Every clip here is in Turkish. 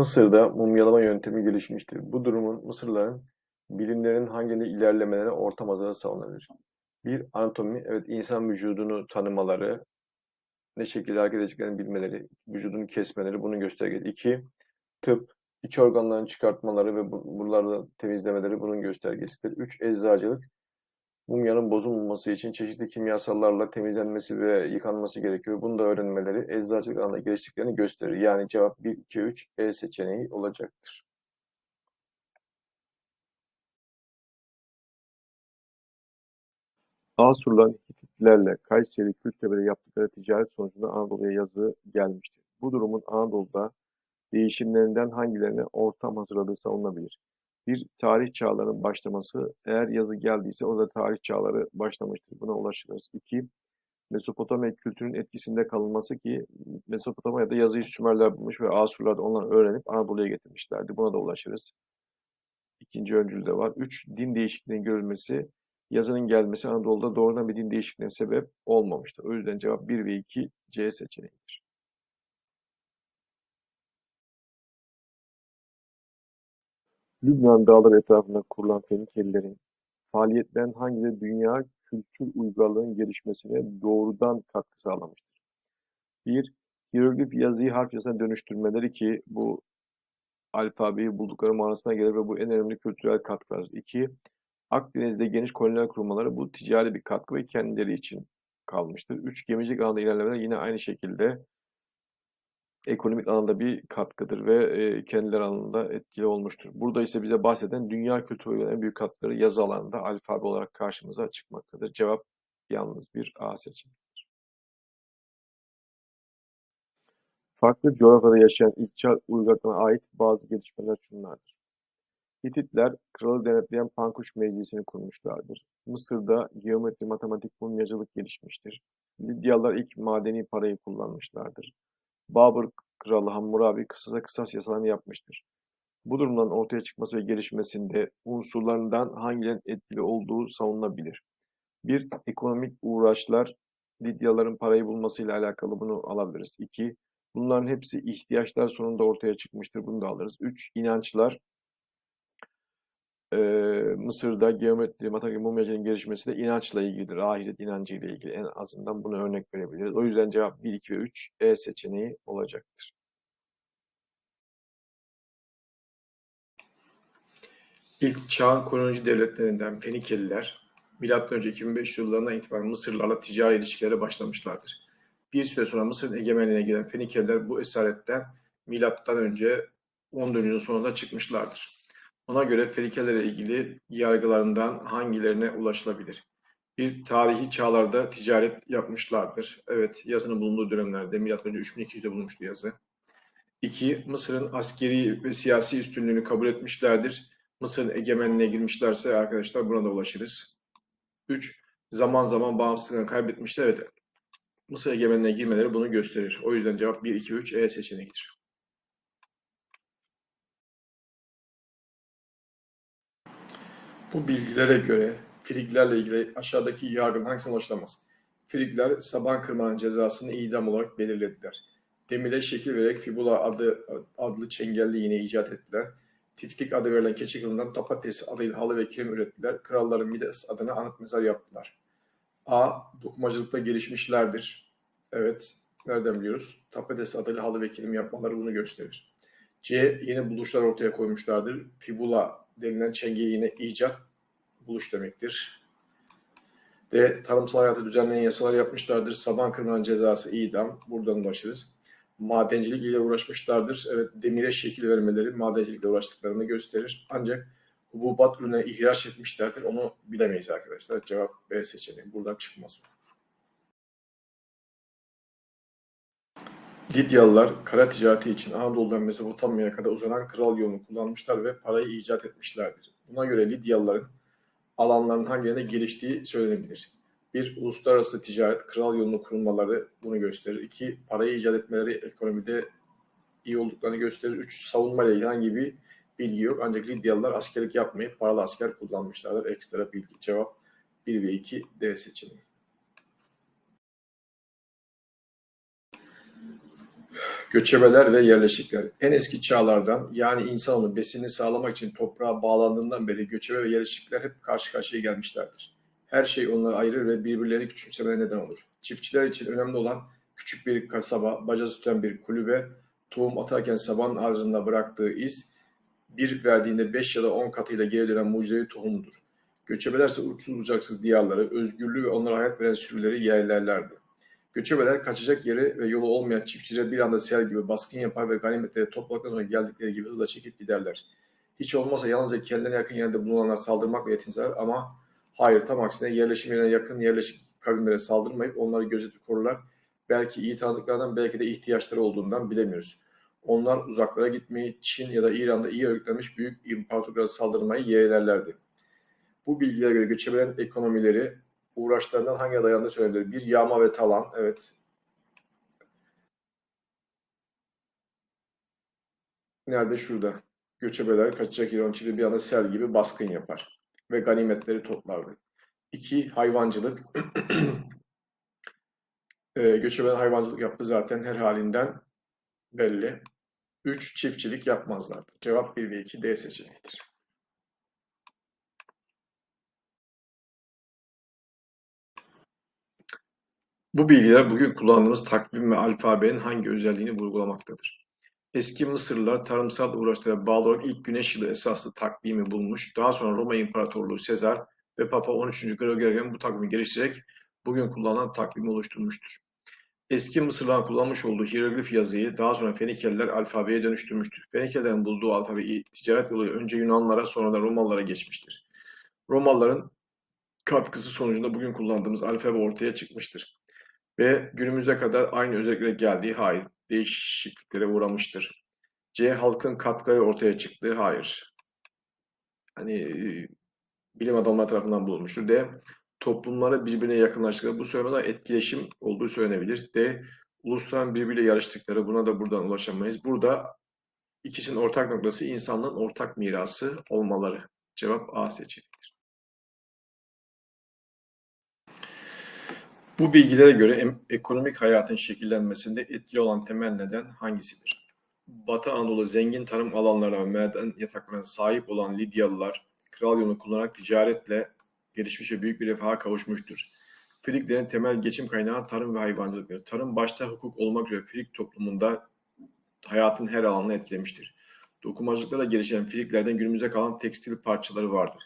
Mısır'da mumyalama yöntemi gelişmiştir. Bu durumun Mısırlıların bilimlerin hangileri ilerlemelerine ortam hazırlığı sağlanabilir? Bir, anatomi, evet insan vücudunu tanımaları, ne şekilde hareket edeceklerini bilmeleri, vücudunu kesmeleri bunun göstergesi. İki, tıp, iç organlarını çıkartmaları ve bu- buraları temizlemeleri bunun göstergesidir. Üç, eczacılık, mumyanın bozulmaması için çeşitli kimyasallarla temizlenmesi ve yıkanması gerekiyor. Bunu da öğrenmeleri eczacılık alanında geliştiklerini gösterir. Yani cevap 1, 2, 3 E seçeneği olacaktır. Asurlar Hititlerle Kayseri Kültepe'de yaptıkları ticaret sonucunda Anadolu'ya yazı gelmiştir. Bu durumun Anadolu'da değişimlerinden hangilerine ortam hazırladığı savunulabilir. Bir, tarih çağlarının başlaması. Eğer yazı geldiyse orada tarih çağları başlamıştır. Buna ulaşırız. İki, Mesopotamya kültürünün etkisinde kalınması ki Mesopotamya'da yazıyı Sümerler bulmuş ve Asurlar da onları öğrenip Anadolu'ya getirmişlerdi. Buna da ulaşırız. İkinci öncül de var. Üç, din değişikliğinin görülmesi. Yazının gelmesi Anadolu'da doğrudan bir din değişikliğine sebep olmamıştır. O yüzden cevap 1 ve 2 C seçeneğidir. Lübnan dağları etrafında kurulan Fenikelilerin faaliyetlerinden hangileri dünya kültür uygarlığının gelişmesine doğrudan katkı sağlamıştır? Bir, hieroglif yazıyı harf yazısına dönüştürmeleri ki bu alfabeyi buldukları manasına gelir ve bu en önemli kültürel katkılar. İki, Akdeniz'de geniş koloniler kurmaları bu ticari bir katkı ve kendileri için kalmıştır. Üç, gemicilik alanında ilerlemeler yine aynı şekilde ekonomik alanda bir katkıdır ve e, kendileri alanında etkili olmuştur. Burada ise bize bahseden dünya kültürü en büyük katkıları yazı alanında alfabe olarak karşımıza çıkmaktadır. Cevap yalnız bir A seçeneğidir. Farklı coğrafyada yaşayan ilçe uygarlığına ait bazı gelişmeler şunlardır. Hititler kralı denetleyen Pankuş Meclisi'ni kurmuşlardır. Mısır'da geometri, matematik, mumyacılık gelişmiştir. Lidyalılar ilk madeni parayı kullanmışlardır. Babır kralı Hammurabi kısasa kısas yasalarını yapmıştır. Bu durumdan ortaya çıkması ve gelişmesinde unsurlarından hangilerinin etkili olduğu savunulabilir. Bir, ekonomik uğraşlar Lidyalıların parayı bulmasıyla alakalı bunu alabiliriz. İki, bunların hepsi ihtiyaçlar sonunda ortaya çıkmıştır. Bunu da alırız. Üç, inançlar Eee, Mısır'da geometri, matematik, mumyacılığın gelişmesi de inançla ilgilidir. Ahiret inancıyla ilgili. En azından buna örnek verebiliriz. O yüzden cevap 1, 2 ve 3 E seçeneği olacaktır. İlk çağ kolonici devletlerinden Fenikeliler, M.Ö. 2500 yıllarından itibaren Mısırlarla ticari ilişkilere başlamışlardır. Bir süre sonra Mısır'ın egemenliğine giren Fenikeliler bu esaretten M.Ö. 14. yüzyılın sonunda çıkmışlardır. Ona göre Fenikelilere ilgili yargılarından hangilerine ulaşılabilir? Bir, tarihi çağlarda ticaret yapmışlardır. Evet, yazının bulunduğu dönemlerde M.Ö. 3200'de bulunmuştu yazı. İki, Mısır'ın askeri ve siyasi üstünlüğünü kabul etmişlerdir. Mısır'ın egemenliğine girmişlerse arkadaşlar buna da ulaşırız. 3. Zaman zaman bağımsızlığını kaybetmişler. Evet. Mısır egemenliğine girmeleri bunu gösterir. O yüzden cevap 1, 2, 3 E seçeneğidir. Bu bilgilere göre Friglerle ilgili aşağıdaki yargının hangisine ulaşılamaz? Frigler saban kırmanın cezasını idam olarak belirlediler. Demire şekil vererek fibula adı adlı çengelli iğne icat ettiler. Tiftik adı verilen keçi kılından tapates adıyla halı ve kilim ürettiler. Kralların Midas adına anıt mezar yaptılar. A. Dokumacılıkta gelişmişlerdir. Evet. Nereden biliyoruz? Tapates adıyla halı ve kilim yapmaları bunu gösterir. C. Yeni buluşlar ortaya koymuşlardır. Fibula denilen çenge iğne icat buluş demektir. D. Tarımsal hayatı düzenleyen yasalar yapmışlardır. Saban kırmanın cezası idam. Buradan ulaşırız madencilik ile uğraşmışlardır. Evet, demire şekil vermeleri madencilikle uğraştıklarını gösterir. Ancak hububat ürüne ihraç etmişlerdir. Onu bilemeyiz arkadaşlar. Cevap B seçeneği. Buradan çıkmaz. Lidyalılar kara ticareti için Anadolu'dan Mezopotamya'ya kadar uzanan kral yolunu kullanmışlar ve parayı icat etmişlerdir. Buna göre Lidyalıların alanların hangilerinde geliştiği söylenebilir. Bir, uluslararası ticaret, kral yolunu kurulmaları bunu gösterir. İki, parayı icat etmeleri ekonomide iyi olduklarını gösterir. Üç, savunma ile ilgili herhangi bir bilgi yok. Ancak Lidyalılar askerlik yapmayıp paralı asker kullanmışlardır. Ekstra bilgi. Cevap 1 ve 2 D seçeneği. Göçebeler ve yerleşikler. En eski çağlardan yani insanoğlu besinini sağlamak için toprağa bağlandığından beri göçebe ve yerleşikler hep karşı karşıya gelmişlerdir. Her şey onları ayırır ve birbirlerini küçümsemeye neden olur. Çiftçiler için önemli olan küçük bir kasaba, bacası tutan bir kulübe, tohum atarken sabanın ardında bıraktığı iz, bir verdiğinde beş ya da on katıyla geri dönen mucizevi tohumdur. Göçebelerse uçsuz bucaksız diyarları, özgürlüğü ve onlara hayat veren sürüleri yerlerlerdi. Göçebeler kaçacak yeri ve yolu olmayan çiftçilere bir anda sel gibi baskın yapar ve ganimetleri topladıktan sonra geldikleri gibi hızla çekip giderler. Hiç olmazsa yalnızca kendilerine yakın yerde bulunanlar saldırmakla yetinseler ama hayır tam aksine yerleşim yerine yakın yerleşik kavimlere saldırmayıp onları gözetip korurlar. Belki iyi tanıdıklarından belki de ihtiyaçları olduğundan bilemiyoruz. Onlar uzaklara gitmeyi Çin ya da İran'da iyi örgütlenmiş büyük imparatorlara saldırmayı yeğlerlerdi. Bu bilgilere göre göçebelerin ekonomileri uğraşlarından hangi dayandığı söylenebilir? Bir yağma ve talan, evet. Nerede? Şurada. Göçebeler kaçacak onun için bir anda sel gibi baskın yapar ve ganimetleri toplardı. İki, hayvancılık. Ee, göçebeler hayvancılık yaptı zaten her halinden belli. Üç, çiftçilik yapmazlardı. Cevap 1 ve 2 D seçeneğidir. Bu bilgiler bugün kullandığımız takvim ve alfabenin hangi özelliğini vurgulamaktadır? Eski Mısırlılar tarımsal uğraşlara bağlı olarak ilk güneş yılı esaslı takvimi bulmuş. Daha sonra Roma İmparatorluğu Sezar ve Papa 13. Gregorian bu takvimi geliştirerek bugün kullanılan takvimi oluşturmuştur. Eski Mısırlıların kullanmış olduğu hieroglif yazıyı daha sonra Fenikeliler alfabeye dönüştürmüştür. Fenikelilerin bulduğu alfabe ticaret yoluyla önce Yunanlara sonra da Romalılara geçmiştir. Romalıların katkısı sonucunda bugün kullandığımız alfabe ortaya çıkmıştır. Ve günümüze kadar aynı özelliklere geldiği hayır, değişikliklere uğramıştır. C. Halkın katkıları ortaya çıktığı hayır. Hani e, bilim adamları tarafından bulunmuştur. D. Toplumları birbirine yakınlaştıkları bu söylemede etkileşim olduğu söylenebilir. D. Ulusların birbiriyle yarıştıkları buna da buradan ulaşamayız. Burada ikisinin ortak noktası insanlığın ortak mirası olmaları. Cevap A seçeneğidir. Bu bilgilere göre ekonomik hayatın şekillenmesinde etkili olan temel neden hangisidir? Batı Anadolu zengin tarım alanlarına ve maden yataklarına sahip olan Lidyalılar, kral yolunu kullanarak ticaretle gelişmiş ve büyük bir refaha kavuşmuştur. Friklerin temel geçim kaynağı tarım ve hayvancılıktır. Tarım başta hukuk olmak üzere Frik toplumunda hayatın her alanını etkilemiştir. Dokumacılıkta da gelişen Friklerden günümüze kalan tekstil parçaları vardır.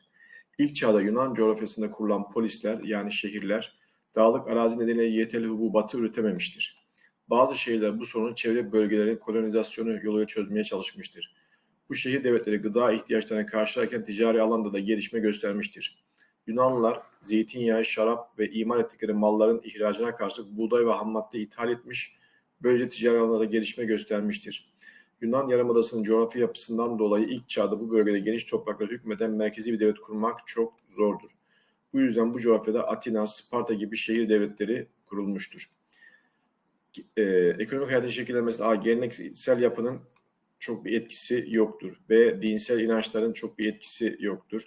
İlk çağda Yunan coğrafyasında kurulan polisler yani şehirler dağlık arazi nedeniyle yeterli hububatı üretememiştir. Bazı şehirler bu sorunu çevre bölgelerin kolonizasyonu yoluyla çözmeye çalışmıştır. Bu şehir devletleri gıda ihtiyaçlarını karşılarken ticari alanda da gelişme göstermiştir. Yunanlılar zeytinyağı, şarap ve imal ettikleri malların ihracına karşılık buğday ve hammadde ithal etmiş, böylece ticari alanda da gelişme göstermiştir. Yunan Yarımadası'nın coğrafi yapısından dolayı ilk çağda bu bölgede geniş topraklara hükmeden merkezi bir devlet kurmak çok zordur. Bu yüzden bu coğrafyada Atina, Sparta gibi şehir devletleri kurulmuştur. Ee, ekonomik hayatın şekillenmesi A. Geleneksel yapının çok bir etkisi yoktur. B. Dinsel inançların çok bir etkisi yoktur.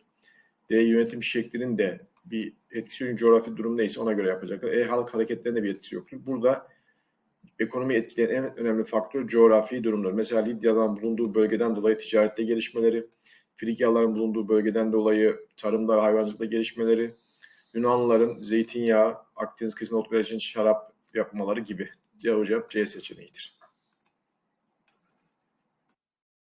D. Yönetim şeklinin de bir etkisi yok. Coğrafi durum neyse ona göre yapacaklar. E. Halk hareketlerinde bir etkisi yoktur. Burada ekonomi etkileyen en önemli faktör coğrafi durumdur. Mesela Lidya'dan bulunduğu bölgeden dolayı ticarette gelişmeleri, Frikyalıların bulunduğu bölgeden dolayı tarımda ve hayvancılıkta gelişmeleri, Yunanlıların zeytinyağı, Akdeniz kıyısında otlar için şarap yapmaları gibi. Cevap C seçeneğidir.